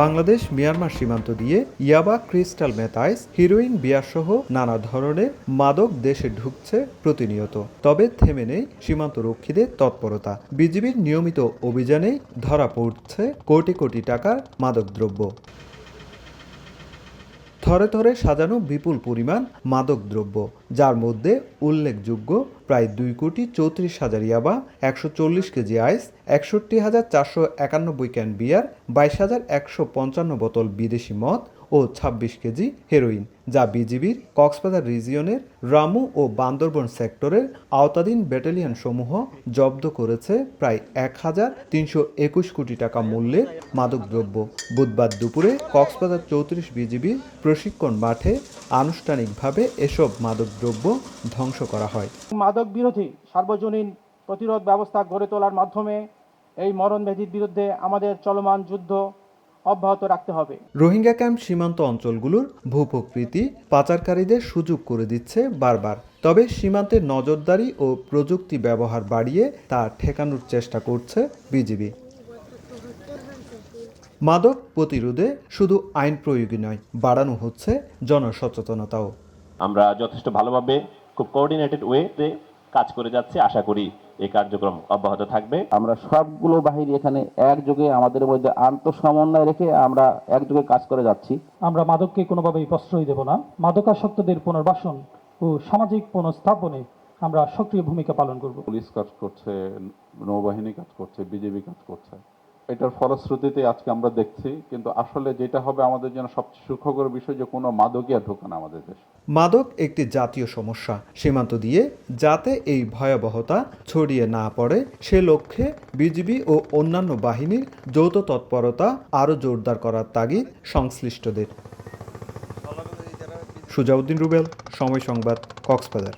Bangladesh, Myanmar সীমান্ত দিয়ে ইয়াবা ক্রিস্টাল মেথাইস, হিরোইন বিয়াসহ নানা ধরনের মাদক দেশে ঢুকছে প্রতিনিয়ত। তবে থেমে নেই সীমান্ত রক্ষীদের তৎপরতা। বিজিবির নিয়মিত অভিযানেই ধরা পড়ছে কোটি কোটি টাকার মাদকদ্রব্য। থরে থরে সাজানো বিপুল পরিমাণ মাদকদ্রব্য যার মধ্যে উল্লেখযোগ্য প্রায় দুই কোটি চৌত্রিশ হাজার ইয়াবা, একশো চল্লিশ কেজি আইস, একষট্টি হাজার চারশো একানব্বই ক্যান বিয়ার, বাইশ হাজার একশো পঞ্চান্ন বোতল বিদেশি মদ ও ছাব্বিশ কেজি হেরোইন, যা বিজিবির কক্সবাজার রিজিয়নের রামু ও বান্দরবন সেক্টরের আওতাধীন ব্যাটালিয়ন সমূহ জব্দ করেছে প্রায় এক হাজার তিনশো একুশ কোটি টাকা মূল্যের মাদকদ্রব্য। বুধবার দুপুরে কক্সবাজার চৌত্রিশ বিজিবির প্রশিক্ষণ মাঠে আনুষ্ঠানিকভাবে এসব মাদকদ্রব্য ধ্বংস করা হয়। মাদক বিরোধী সার্বজনীন প্রতিরোধ ব্যবস্থা গড়ে তোলার মাধ্যমে এই মরণব্যাধির বিরুদ্ধে আমাদের চলমান যুদ্ধ অব্যাহত রাখতে হবে। রোহিঙ্গা ক্যাম্প সীমান্ত অঞ্চলগুলোর ভূপ্রকৃতি পাচারকারীদের সুযোগ করে দিচ্ছে বারবার। তবে সীমান্তে নজরদারি ও প্রযুক্তি ব্যবহার বাড়িয়ে তা ঠেকানোর চেষ্টা করছে বিজিবি। মাদক প্রতিরোধে শুধু আইন প্রয়োগই নয় বাড়ানো হচ্ছে জনসচেতনতাও। আমরা যথেষ্ট ভালোভাবে খুব কোঅর্ডিনেটেড ওয়েতে কাজ করে যাচ্ছে। আশা করি এই কার্যক্রম অব্যাহত থাকবে। আমরা সবগুলো বাহিনী এখানে একযোগে আমাদের মধ্যে আন্তঃসমন্বয় রেখে আমরা একযোগে কাজ করে যাচ্ছি। আমরা মাদককে কোনোভাবেই প্রশ্রয় দেব না। মাদকাসক্তদের পুনর্বাসন ও সামাজিক পুনঃস্থাপনে আমরা সক্রিয় ভূমিকা পালন করব। পুলিশ কাজ করছে নৌবাহিনী কাজ করছে বিজেপি কাজ করছে। এটার ফলশ্রুতিতে আজকে আমরা দেখছি, কিন্তু আসলে যেটা হবে আমাদের জন্য সবচেয়ে সুখকর বিষয় যে কোনো মাদকই আর ঢোকে না আমাদের দেশে। মাদক একটি জাতীয় সমস্যা, সীমান্ত দিয়ে যাতে এই ভয়াবহতা ছড়িয়ে না পড়ে, সে লক্ষ্যে বিজিবি ও অন্যান্য বাহিনীর যৌথ তৎপরতা আরও জোরদার করার তাগিদ সংশ্লিষ্টদের। সুজাউদ্দিন রুবেল, সময় সংবাদ, কক্সবাজার।